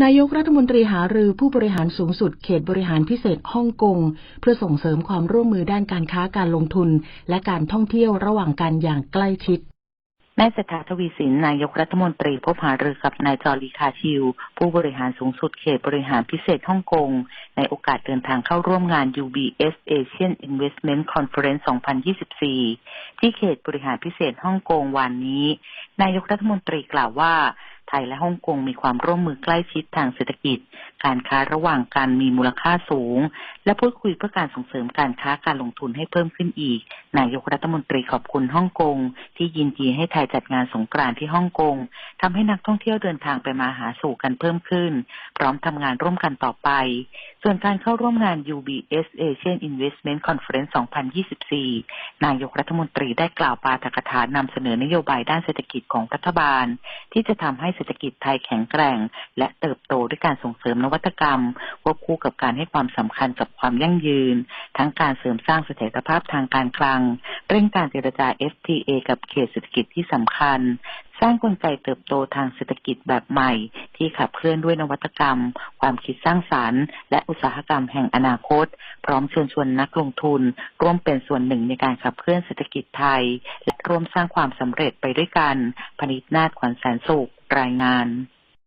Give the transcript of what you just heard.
นายกรัฐมนตรีหารือผู้บริหารสูงสุดเขตบริหารพิเศษฮ่องกง เพื่อส่งเสริมความร่วมมือด้านการค้าการลงทุน และการท่องเที่ยวระหว่างกันอย่างใกล้ชิดแม่เศรษฐาทวีสินนายกรัฐมนตรีพบหารือกับนายจอรีคาชิว ผู้บริหารสูงสุดเขตบริหารพิเศษฮ่องกง ในโอกาสเดินทางเข้าร่วมงาน UBS Asian Investment Conference 2024 ที่เขตบริหารพิเศษฮ่องกงวันนี้ นายกรัฐมนตรีกล่าวว่า ไทยและฮ่องกงมีความร่วมมือใกล้ชิดทางเศรษฐกิจ การค้าระหว่างกันมีมูลค่าสูง และพูดคุยเพื่อการส่งเสริมการค้าการลงทุนให้เพิ่มขึ้นอีก นายกรัฐมนตรีขอบคุณฮ่องกง ที่ยินดีให้ไทยจัดงานสงกรานต์ที่ฮ่องกงทำให้นักท่องเที่ยวเดินทางไปมาหาสู่กันเพิ่มขึ้น พร้อมทำงานร่วมกันต่อไป ส่วนการเข้าร่วมงาน UBS Asian Investment Conference 2024 นายกรัฐมนตรีได้กล่าวปาฐกถานำเสนอนโยบายด้านเศรษฐกิจของรัฐบาล ที่จะทำให้เศรษฐกิจไทยแข็งแกร่ง และเติบโตด้วยการส่งเสริมนวัตกรรมควบคู่กับการให้ความสำคัญกับความยั่งยืน ทั้งการเสริมสร้างเสถียรภาพทางการคลัง เร่งการเจรจา FTA กับเขตเศรษฐกิจที่สำคัญ สร้างกลไกเติบโตทางเศรษฐกิจแบบใหม่ ที่ขับเคลื่อนด้วยนวัตกรรม ความคิดสร้างสารรค์ และอุตสาหกรรมแห่งอนาคต พร้อมเชิญชวนนักลงทุน ร่วมเป็นส่วนหนึ่งในการขับเคลื่อนเศรษฐกิจไทย และร่วมสร้างความสำเร็จไปด้วยกันพนิษนาถขวัญแสนสุขรายงาน